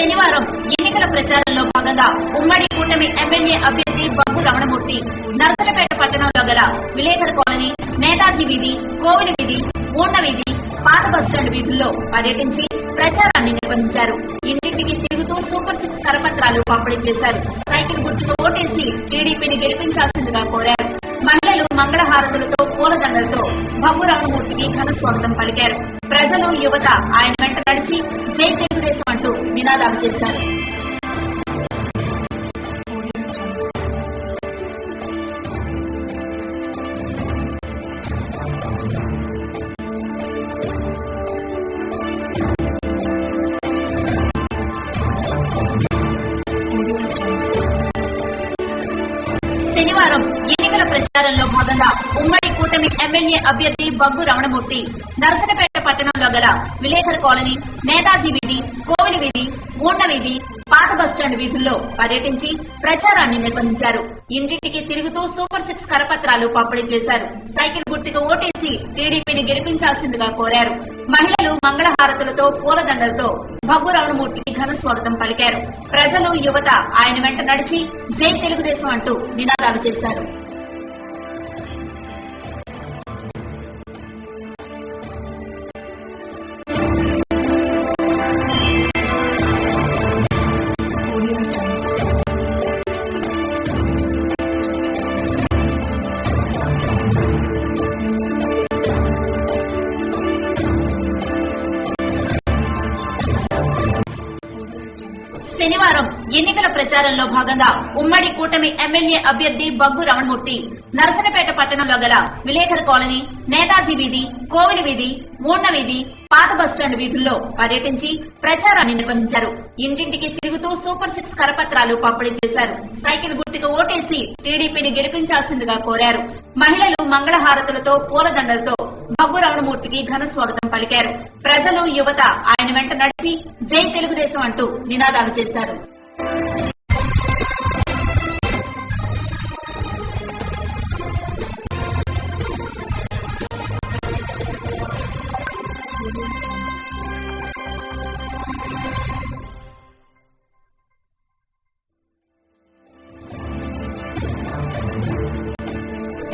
శనివారం ఎన్నికల ప్రచారంలో భాగంగా ఉమ్మడి కూటమి ఎమ్మెల్యే అభ్యర్థి బబ్బు రమణమూర్తి నర్సలపేట పట్టణంలో గల విలేకర్ కాలనీ నేతాజీ వీధి కోవిలి వీధి ఊండ వీధి పాత బస్టాండ్ వీధుల్లో పర్యటించి ప్రచారాన్ని నిర్వహించారు. ఇంటింటికి తిరుగుతూ సూపర్ సిక్స్ కరపత్రాలు పంపిణీ చేశారు. సైకిల్ గుర్తుతో ఓటేసి టీడీపీని గెలిపించాల్సిందిగా కోరారు. మహిళలు మంగళహారతులతో పూలదండలతో భగ్గు రామమూర్తికి ఘన స్వాగతం పలికారు. ప్రజలు యువత ఆయన వెంట నడిచి జై నినాదాలు చేశారు శనివారం ఎన్నికల ప్రచారంలో భాగంగా ఉమ్మడి కూటమి ఎమ్మెల్యే అభ్యర్థి బగ్గు రమణమూర్తి. నరసనపేట పట్టణంలో గల విలేకర్ కాలనీ నేతాజీ వీధి కోవిలి వీధి గూండ వీధి పాత బస్టాండ్ వీధుల్లో పర్యటించి ప్రచారాన్ని నిర్వహించారు. ఇంటింటికి తిరుగుతూ సూపర్ సిక్స్ కరపత్రాలు పంపిణీ చేశారు. సైకిల్ గుర్తుకు ఓటేసి టీడీపీని గెలిపించాల్సిందిగా కోరారు. మహిళలు మంగళహారతులతో పూలదండలతో భగ్గు రమణమూర్తికి ఘన స్వాగతం పలికారు. ప్రజలు యువత ఆయన వెంట నడిచి జై తెలుగుదేశం అంటూ నినాదాలు చేశారు. ఎన్నికల ప్రచారంలో భాగంగా ఉమ్మడి కూటమి ఎమ్మెల్యే అభ్యర్థి బగ్గు రమణమూర్తి నరసనపేట పట్టణంలో గల విలేకర్ కాలనీ నేతాజీ వీధి కోవిలి వీధి మూడ్న వీధి పాత బస్టాండ్ వీధుల్లో పర్యటించి ప్రచారాన్ని నిర్వహించారు. ఇంటింటికి తిరుగుతూ సూపర్ సిక్స్ కరపత్రాలు పంపిణీ చేశారు. సైకిల్ గుర్తుకు ఓటేసి టీడీపీని గెలిపించాల్సిందిగా కోరారు. మహిళలు మంగళహారతులతో పూలదండలతో బగ్గు రమణమూర్తికి ఘన స్వాగతం పలికారు. ప్రజలు యువత ఆయన వెంట నడిచి జై తెలుగుదేశం అంటూ నినాదాలు చేశారు.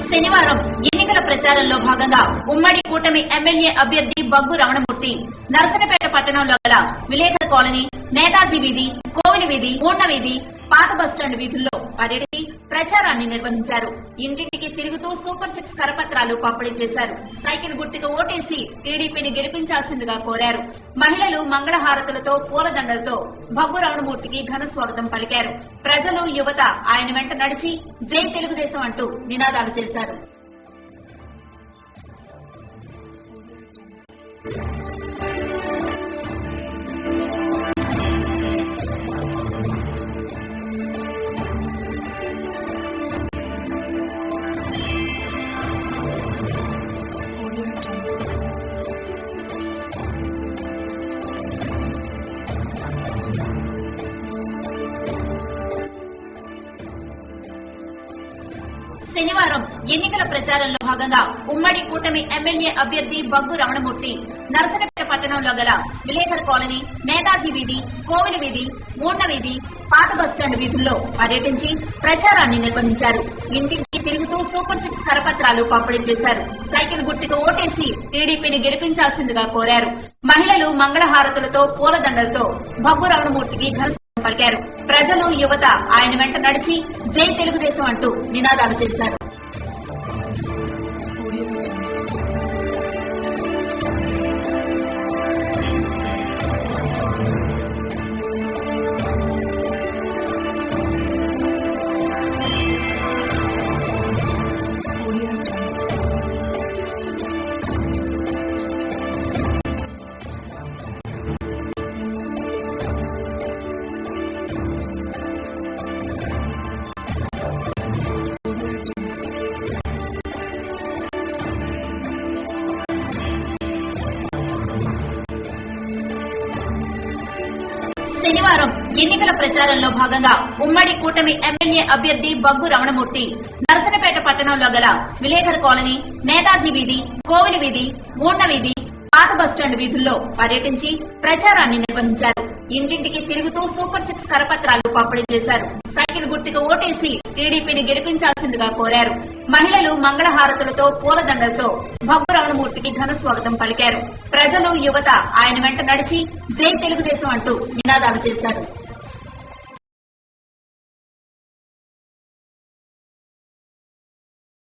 శనివారం ఎన్నికల ప్రచారంలో భాగంగా ఉమ్మడి కూటమి ఎమ్మెల్యే అభ్యర్థి బగ్గు రమణమూర్తి. నర్సనపేట పట్టణంలో గల విలేకర్ కాలనీ నేతాజీ వీధి కోవిలి వీధి ఊండ వీధి పాత బస్టాండ్ వీధుల్లో పర్యటించి ప్రచారాన్ని నిర్వహించారు. ఇంటింటికి తిరుగుతూ సూపర్ సిక్స్ కరపత్రాలు పంపిణీ చేశారు. సైకిల్ గుర్తుకు ఓటేసి టీడీపీని గెలిపించాల్సిందిగా కోరారు. మహిళలు మంగళహారతులతో పూలదండలతో భగ్గు రమణమూర్తికి ఘన స్వాగతం పలికారు. ప్రజలు యువత ఆయన వెంట నడిచి జై తెలుగుదేశం అంటూ నినాదాలు చేశారు. శనివారం ఎన్నికల ప్రచారంలో భాగంగా ఉమ్మడి కూటమి ఎమ్మెల్యే అభ్యర్థి బగ్గు రమణమూర్తి నరసనపేట పట్టణంలో గల విలేకర్ కాలనీ నేతాజీ వీధి కోవిలి వీధి మూండ వీధి పాత బస్టాండ్ వీధుల్లో పర్యటించి ప్రచారాన్ని నిర్వహించారు. ఇంటింటికి తిరుగుతూ సూపర్ సిక్స్ కరపత్రాలు పంపిణీ చేశారు. సైకిల్ గుర్తుకు ఓటేసి టీడీపీని గెలిపించాల్సిందిగా కోరారు. మహిళలు మంగళహారతులతో పూలదండలతో బగ్గు రమణమూర్తికి ఘన పలికారు. ప్రజలు యువత ఆయన వెంట నడిచి జై తెలుగుదేశం అంటూ నినాదాలు చేశారు. శనివారం ఎన్నికల ప్రచారంలో భాగంగా ఉమ్మడి కూటమి ఎమ్మెల్యే అభ్యర్థి బగ్గు రమణమూర్తి నరసనపేట పట్టణంలో గల విలేకర్ కాలనీ నేతాజీ వీధి కోవిలి వీధి మూడ్న వీధి పాత బస్టాండ్ వీధుల్లో పర్యటించి ప్రచారాన్ని నిర్వహించారు. ఇంటింటికి తిరుగుతూ సూపర్ సిక్స్ కరపత్రాలు పంపిణీ చేశారు. సైకిల్ గుర్తుకు ఓటేసి టీడీపీని గెలిపించాల్సిందిగా కోరారు. మహిళలు మంగళహారతులతో పూలదండలతో భగ్గు రమణమూర్తికి ఘన స్వాగతం పలికారు. ప్రజలు యువత ఆయన వెంట నడిచి జై తెలుగుదేశం అంటూ నినాదాలు చేశారు.